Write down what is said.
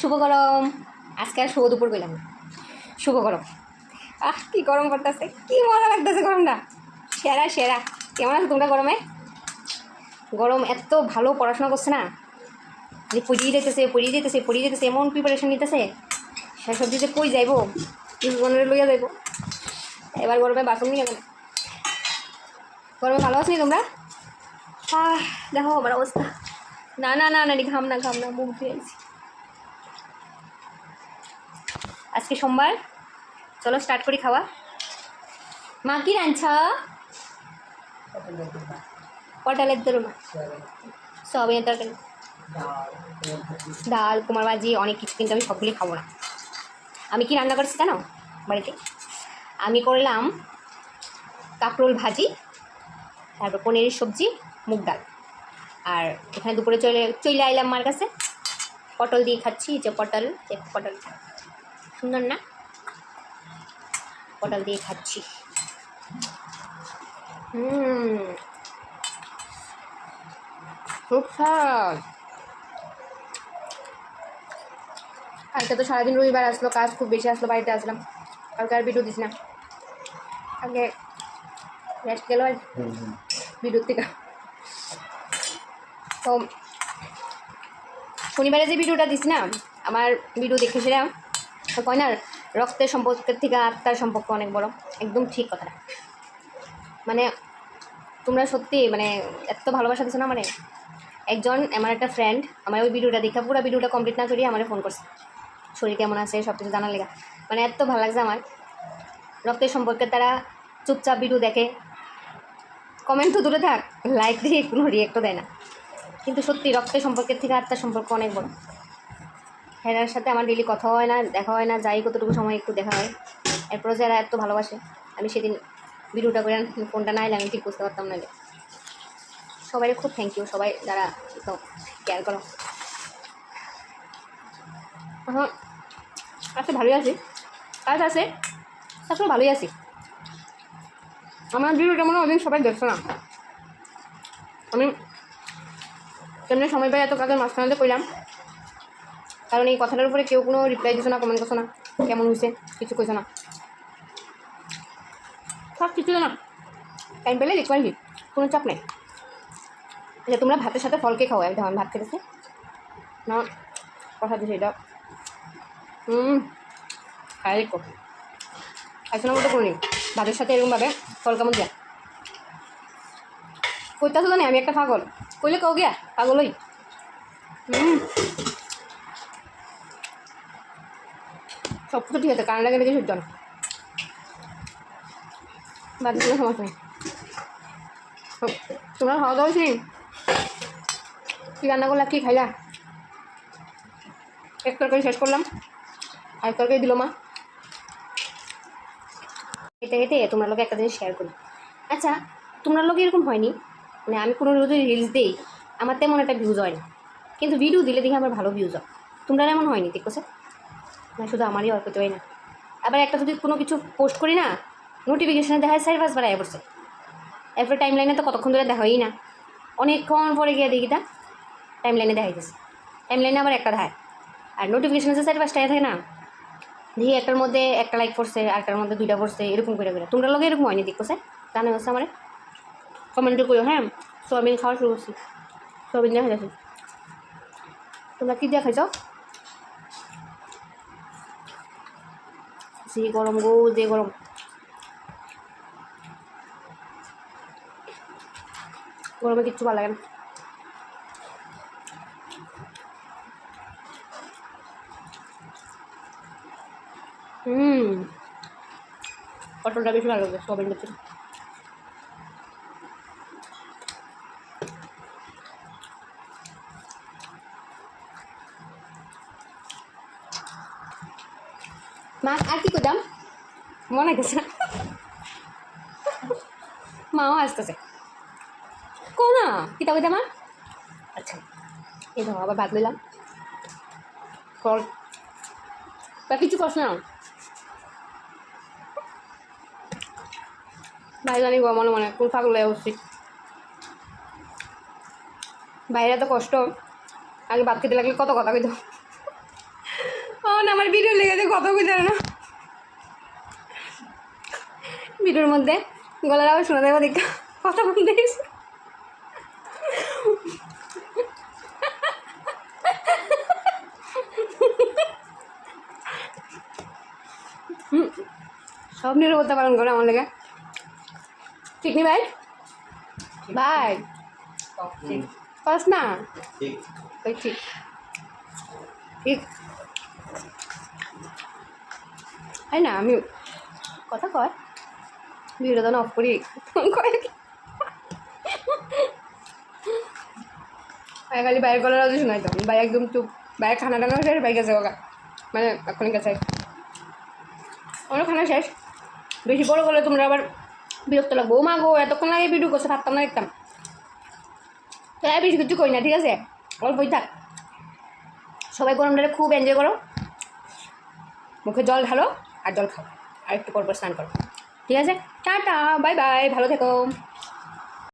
শুভ গরম আজকে আর শুভ দুপুর গেলাম না। শুভ গরম আহ, কি গরম করতেছে, কি মজা লাগতেছে গরমটা। সেরা সেরা। কেমন আছে তোমরা গরমে? গরম এত ভালো পড়াশোনা করছে না। যে পড়িয়ে যেতেছে পড়িয়ে যেতেছে পড়িয়ে যেতেছে এমন প্রিপারেশন নিতেছে। সে সব দিতে কই যাইবো? জীবনের লইয়া যাইবো। এবার গরমে বাসন নিয়ে গেলে গরমে ভালো আছো তোমরা? আহ, দেখো আমার অবস্থা। না না না না ঘাম না ঘাম না, মুখ ধুয়ে আছি আজকে সোমবার। চলো স্টার্ট করি খাওয়া। মা, কি রাঁধছ? পটলের দরমা। সয়াবিনের তরকারি। ডাল, কুমার ভাজি, অনেক কিছু কিন্তু আমি সবগুলি খাব না। আমি কি রান্না করছি জানো বাড়িতে? আমি করলাম কাঁকরোল ভাজি, তারপর পনিরের সবজি, মুগ ডাল। আর এখানে দুপুরে চলে চলে আইলাম মার কাছে। পটল দিয়ে খাচ্ছি, যে পটল পটল। সুন্দর না? পটল দিয়ে খাচ্ছি। হুম। খুব স্বাদ। কালকে তো সারাদিন রবিবার আসলো কাজ খুব বেশি আসলো বাড়িতে আসলাম। কালকে আর ভিডিও দিস না। কালকে রেস্ট গেল আর ভিডিওর থেকে। তো শনিবারে যে ভিডিওটা দিস না আমার ভিডিও দেখেছিলাম তো কয় না রক্তের সম্পর্কের থেকে আত্মার সম্পর্ক অনেক বড়। একদম ঠিক কথাটা। মানে তোমরা সত্যি মানে এত ভালোবাসা দিছো না মানে একজন আমার একটা ফ্রেন্ড আমার ওই ভিডিওটা দেখা পুরো ভিডিওটা কমপ্লিট না করিয়ে আমার ফোন করছে। শরীর কেমন আছে সব কিছু জানার লেগা। মানে এত ভালো লাগছে আমার। রক্তের সম্পর্কে তারা চুপচাপ ভিডিও দেখে। কমেন্ট তো দূরে থাক লাইক দিয়ে কোনো রিয়েক্টও দেয় না। কিন্তু সত্যি রক্তের সম্পর্কের থেকে আত্মার সম্পর্ক অনেক বড়। হেরার সাথে আমার ডেলি কথা হয় না, দেখা হয় না, যাই কতটুকু সময় একটু দেখা হয়। এরপরে যারা এত ভালোবাসে, আমি সেদিন ভিডিওটা করে ফোনটা না এলে আমি ঠিক বুঝতে পারতাম না সবাই খুব থ্যাংক ইউ সবাই যারা তো কেয়ার করো। আজকে ভালোই আছি। কাজ আছে তারপরে ভালোই আছি। আমার ভিডিওটা মনে হয় অনেক সবাই দেখছ না। আমি কেমনি সময় পাই এত কাজের মাঝখানে কইলাম। কারণ এই কথাটার উপরে কেউ কোনো রিপ্লাই দিছো না কমেন্ট করছ না কেমন হয়েছে কিছু কইছো না। সব কিছু না টাইম পেলে দেখতে পারবি কোনো চাপ নেই। আচ্ছা তোমরা ভাতের সাথে ফলকে খাও একদম আমি ভাত খেতেছি। না কথা দিছি এটা। হুম খাই দেখো খাইছো না মতো করিনি ভাতের সাথে এরকমভাবে ফল কেমন যায় কইতাছো জানি আমি একটা পাগল। কইলে কও গিয়া পাগল হই হুম সব কিছু ঠিক আছে কানাডা গেলে কিছু সহ্য না। বাকি কোনো সমস্যা নেই তোমরা খাওয়া দাওয়া হয়েছি কী রান্না করলাম কী খাইলা? এক তরকারি শেষ করলাম। আর তরকারি দিল মা। হেঁটে হেঁটে তোমরা লোকে একটা জিনিস শেয়ার করি। আচ্ছা তোমরা লোকে এরকম হয়নি? মানে আমি কোনো যদি রিলস দিই, আমার তেমন একটা ভিউজ হয় না। কিন্তু ভিডিও দিলে দেখি আমার ভালো ভিউজ হয়। তোমরা এমন হয়নি দেখো স্যার না, শুধু আমারই অল্প হয় না। আবার একটা যদি কোনো কিছু পোস্ট করি না নোটিফিকেশানে দেখা যায় চারি পাঁচ বার আয় পড়ছে। এরপর টাইম লাইনে তো কতক্ষণ ধরে দেখা হয়ই না। অনেকক্ষণ পরে গিয়ে দেখি তা টাইম লাইনে দেখা গেছে টাইম লাইনে আবার একটা দেখায়। আর নোটিফিকেশানে যে চারি পাঁচটা থাকে না, দেখি একটার মধ্যে একটা লাইক পড়ছে আরেকটার মধ্যে দুইটা পড়ছে, এরকম করে করে। তোমরা লোক এরকম হয়নি দেখো স্যার জানো হচ্ছে আমার? কমেন্ট করো হ্যাঁ? সোয়াবিন খাওয়া শুরু করছি। সোয়াবিন দেখা যাচ্ছে তোমরা কী দিয়ে যে গরম গো, যে গরম। গরমে কিচ্ছু ভালো লাগে না। হুম। পটলটা বেশি ভালো লাগে সবের মা, আর কি করতাম? মনে গেছে মাও আসতেছে। কো না, কিতা কইতাম মা? আচ্ছা এই ধরো আবার ভাত লইলাম। কর। তা কিছু কস না। ভাই জানি গো, মনে মনে কোন হয়ে উচিত বাইরে এত কষ্ট। আগে ভাত খেতে লাগলে কত কথা কইতো। ও আমার ভিডিও লেগেছে কত বুঝে না। ভিডিওর মধ্যে গলার আবার শোনা দেখ কথা বলতে সব নিরাপত্তা পালন করে আমার লেগে? ঠিক নি ভাই? ভাই? পাস না? ঠিক। ঠিক। তাই না? আমি কথা কয়। ভিডিও তো অফ করি? ভাই খালি বাইরের গলার আওয়াজ শোনাই তো ভাই একদম চুপ। বাইরে খানা টানা শেষ ভাই গেছে ওগা মানে এখনই গেছে। আমার খানা শেষ। বেশি বড় করলে তোমরা আবার বিরক্ত লাগবো। ও মা গো, এতক্ষণ লাগে ভিডিও করছে, ভাবতাম না দেখতাম। তাই বেশি কিছু করি না, ঠিক আছে? অল্পই থাক। সবাই গরমটারে খুব এনজয় করো। মুখে জল ঢালো। আর জল খাও আর একটু পর পর স্নান করো। ঠিক আছে? টাটা বাই বাই ভালো থেকো।